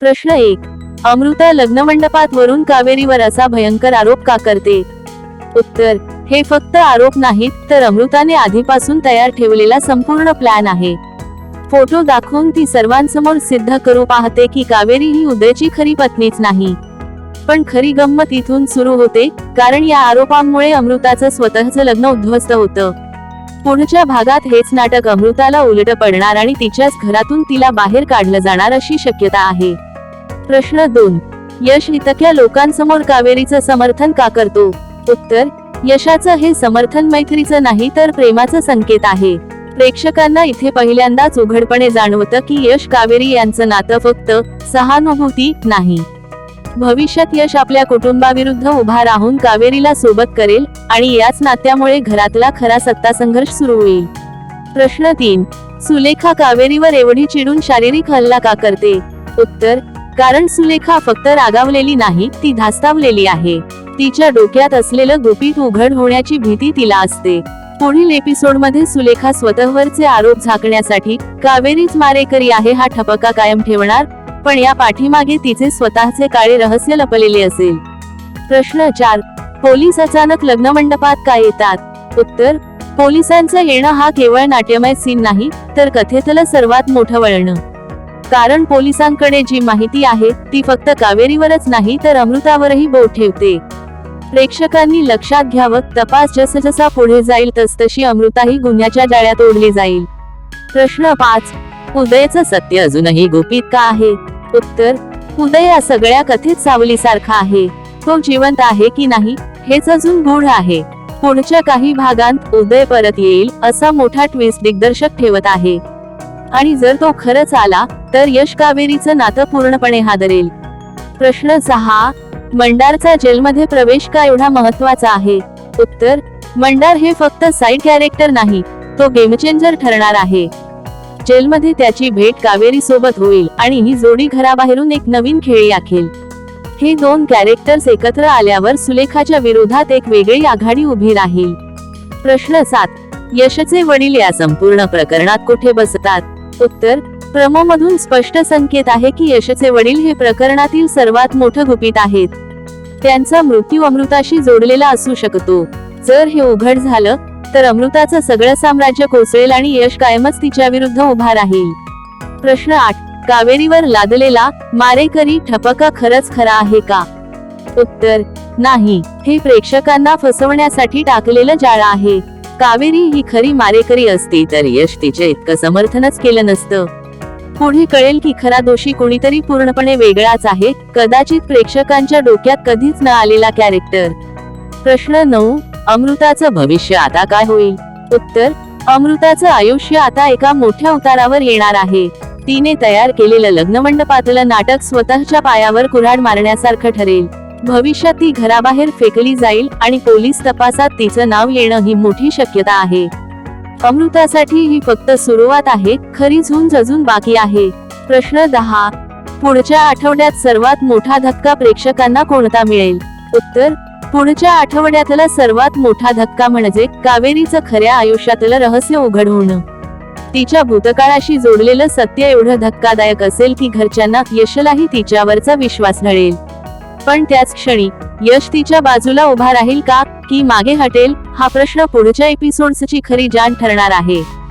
प्रश्न एक. अमृता लग्नमंडपात वरून कावेरीवर असा भयंकर आरोप का करते? उत्तर हे फक्त आरोप नाहीत तर अमृताने आधीपासून तयार ठेवलेला संपूर्ण प्लॅन आहे. फोटो दाखवून ती सर्वांसमोर सिद्ध करू पाहते की कावेरी ही उदयची खरी पत्नीच नाही. पण खरी गंमत इथून सुरू होते कारण या आरोपांमुळे अमृताचं स्वतःचं लग्न उद्ध्वस्त होतं. पुढच्या भागात हेच नाटक अमृताला उलट पडणार आणि तिच्याच घरातून तिला बाहेर काढलं जाणार अशी शक्यता आहे. प्रश्न दोन. यश इतक्या लोकांसमोर कावेरीचं समर्थन का करतो? उत्तर यशाचं हे समर्थन मैत्रीचं नाही तर प्रेमाचं संकेत आहे. प्रेक्षकांना इथे पहिल्यांदाच उघडपणे जाणवतं की यश कावेरी यांचं नातं फक्त सहानुभूती नाही. भविष्यात यश आपल्या कुटुंबाविरुद्ध उभा राहून कावेरीला सोबत करेल आणि याच नात्यामुळे घरातला खरा सत्ता संघर्ष सुरू होईल. प्रश्न तीन. सुलेखा कावेरीवर एवढी चिडून शारीरिक हल्ला का करते? उत्तर कारण सुलेखा फक्त रागावलेली नाही ती धास्तावलेली आहे. तिच्या डोक्यात असलेलं गुपित उघड होण्याची भीती तिला असते. पुढील एपिसोडमध्ये सुलेखा स्वतःवरचे आरोप झाकण्यासाठी कावेरीच मारेकरी आहे हा ठपका कायम ठेवणार पण या पाठीमागे तिचे स्वतःचे काळे रहस्य लपलेले असेल. प्रश्न चार पोलीस अचानक लग्न मंडपात का येतात? उत्तर पोलिसांचं येणं हा केवळ नाट्यमय सीन नाही तर कथेतलं सर्वात मोठं वळण. कारण पोलिसांकडे जी माहिती आहे ती फक्त कावेरीवरच नाही तर अमृतावरही बोट ठेवते. प्रेक्षकांनी लक्षात घ्यावं तपास जसजसा पुढे जाईल तसतशी अमृताही गुन्ह्याच्या जाळ्यात ओढली जाईल. प्रश्न पाच. उदयचं सत्य अजूनही गुपित का आहे? उत्तर. उदय या सगळ्या कथित सावलीसारखा आहे. तो जिवंत आहे की नाही हेच अजून गूढ आहे. पुढच्या काही भागांत उदय परत येईल असा मोठा ट्विस्ट दिग्दर्शक ठेवत आहे. आणि जर तो खरंच आला तर यश कावेरीचं नातं पूर्णपणे हादरेल. प्रश्न सहा मंडारचा जेलमध्ये प्रवेश का एवढा महत्त्वाचा आहे? उत्तर मंडार हे फक्त साईड कॅरेक्टर नाही तो गेम चेंजर ठरणार आहे. जेलमध्ये त्याची भेट कावेरी सोबत होईल आणि ही जोडी घराबाहेरून एक नवीन खेळी आखेल. हे दोन कॅरेक्टर्स एकत्र आल्यावर सुलेखाच्या विरोधात एक वेगळी आघाडी उभी राहील. प्रश्न सात यशचे वडील या संपूर्ण प्रकरणात कुठे बसतात? उत्तर प्रमोमधून स्पष्ट संकेत आहे की यशचे वडील हे प्रकरणातील सर्वात मोठं गुपित आहेत. त्यांचा मृत्यू अमृताशी जोडलेला असू शकतो. जर हे उघड झालं तर अमृताचं सगळं साम्राज्य कोसळेल आणि यश कायमच तिच्या विरुद्ध उभा राहील. प्रश्न आठ कावेरीवर लादलेला मारेकरी ठपका खरंच खरा आहे का? उत्तर नाही. हे प्रेक्षकांना फसवण्यासाठी टाकलेलं जाळं आहे. कावेरी ही खरी मारेकरी असती तर यश तिचे इतकं समर्थनच केलं नसतं. पुढे कळेल की खरा दोषी कोणीतरी पूर्णपणे वेगळाच आहे कदाचित प्रेक्षकांच्या डोक्यात कधीच न आलेला कॅरेक्टर प्रश्न नऊ अमृताचं भविष्य आता काय होईल? उत्तर अमृताचं आयुष्य आता एका मोठ्या उतारावर येणार आहे. तिने तयार केलेलं लग्न मंडपातलं नाटक स्वतःच्या पायावर कुऱ्हाड मारण्यासारखं ठरेल. भविष्यात ती घराबाहेर फेकली जाईल आणि पोलीस तपासात तिचं नाव येणं ही मोठी शक्यता आहे. अमृतासाठी ही फक्त सुरुवात आहे खरी झुंज अजून बाकी आहे. प्रश्न दहा. पुढच्या आठवड्यात सर्वात मोठा धक्का प्रेक्षकांना कोणता मिळेल? उत्तर पुढच्या आठवड्यातला सर्वात मोठा धक्का म्हणजे कावेरीचं खऱ्या आयुष्यातलं रहस्य उघड होणं तिच्या भूतकाळाशी जोडलेलं सत्य एवढं धक्कादायक असेल की घरच्यांना यशलाही तिच्यावरचा विश्वास नळेल पण त्याच क्षणी यश तिच्या बाजूला उभा राहील का? की मागे हटेल? हा प्रश्न पुढच्या एपिसोड्सची खरी जाण ठरणार आहे.